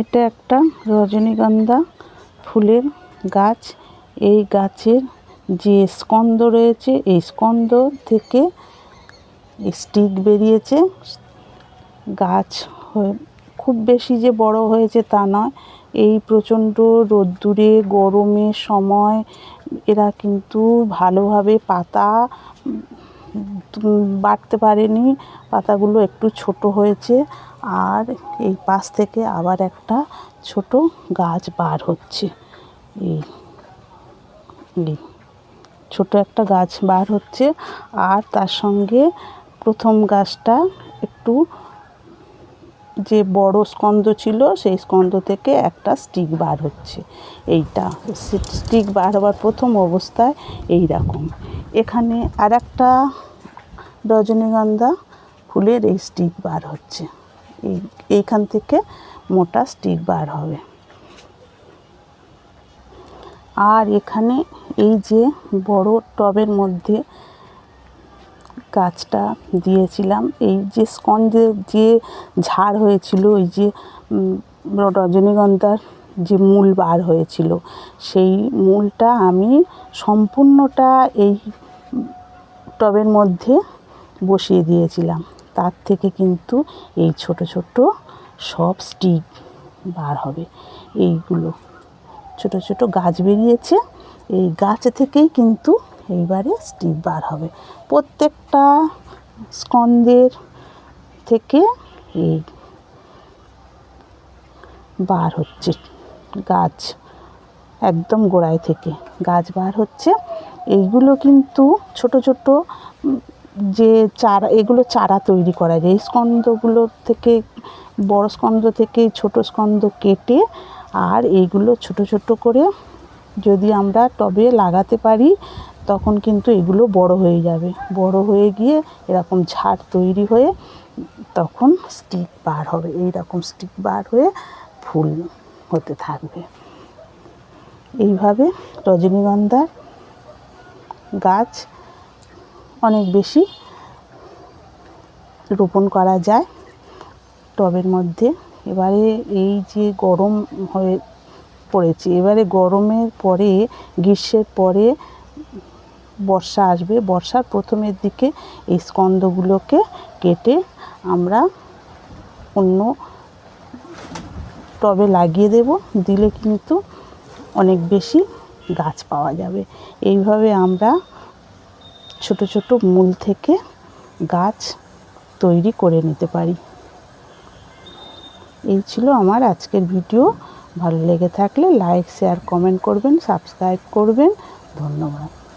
এটা একটা রজনীগন্ধা ফুলের গাছ। এই গাছের যে স্কন্দ রয়েছে, এই স্কন্দ থেকে স্টিক বেরিয়েছে। গাছ খুব বেশি যে বড় হয়েছে তা নয়। এই প্রচণ্ড রোদ্দুরে, গরমের সময় এরা কিন্তু ভালোভাবে পাতা বাড়তে পারেনি, পাতাগুলো একটু ছোট হয়েছে আর এই পাশ থেকে আবার একটা ছোট গাছ বার হচ্ছে। এই ছোটো একটা গাছ বার হচ্ছে আর তার সঙ্গে প্রথম গাছটা একটু যে বড় স্কন্দ ছিল সেই স্কন্দ থেকে একটা স্টিক বার হচ্ছে। এইটা, স্টিক বার হওয়ার প্রথম অবস্থায় এই রকম এখানে আর একটা রজনীগন্ধা ফুলের এই স্টিক বার হচ্ছে। এই, এইখান থেকে মোটা স্টিক বার হবে। আর এখানে এই যে বড় টবের মধ্যে গাছটা দিয়েছিলাম, এই যে স্কন্ধে যে ঝাড় হয়েছিল ওই যে রজনীগন্ধার যে মূল বার হয়েছিল, সেই মূলটা আমি সম্পূর্ণটা এই টবের মধ্যে বসিয়ে দিয়েছিলাম। তার থেকে কিন্তু এই ছোট ছোট সব স্টিক বার হবে। এইগুলো ছোট ছোট গাছ বেরিয়েছে। এই গাছ থেকেই কিন্তু এইবারে স্টিক বার হবে। প্রত্যেকটা স্কন্দের থেকে এই বার হচ্ছে। গাছ একদম গোড়ায় থেকে গাছ বার হচ্ছে। এইগুলো কিন্তু ছোট ছোট যে চারা, এগুলো চারা তৈরি করা যায়। এই স্কন্দগুলো থেকে, বড় স্কন্দ থেকে ছোট স্কন্দ কেটে আর এইগুলো ছোট ছোট করে যদি আমরা টবে লাগাতে পারি, তখন কিন্তু এগুলো বড় হয়ে যাবে। বড় হয়ে গিয়ে এরকম ঝাড় তৈরি হয়ে তখন স্টিক বার হবে। এই রকম স্টিক বার হয়ে ফুল হতে থাকবে। এইভাবে রজনীগন্ধার গাছ অনেক বেশি রোপণ করা যায় টবের মধ্যে। এবারে এই যে গরম হয়ে পড়েছে, এবারে গরমের পরে, গ্রীষ্মের পরে বর্ষা আসবে। বর্ষার প্রথমের দিকে এই স্কন্দগুলোকে কেটে আমরা অন্য টবে লাগিয়ে দেব। দিলে কিন্তু অনেক বেশি গাছ পাওয়া যাবে। এইভাবে আমরা ছোট ছোট মূল থেকে গাছ তৈরি করে নিতে পারি। এই ছিল আমার আজকের ভিডিও। ভালো লেগে থাকলে লাইক, শেয়ার, কমেন্ট করবেন, সাবস্ক্রাইব করবেন। ধন্যবাদ।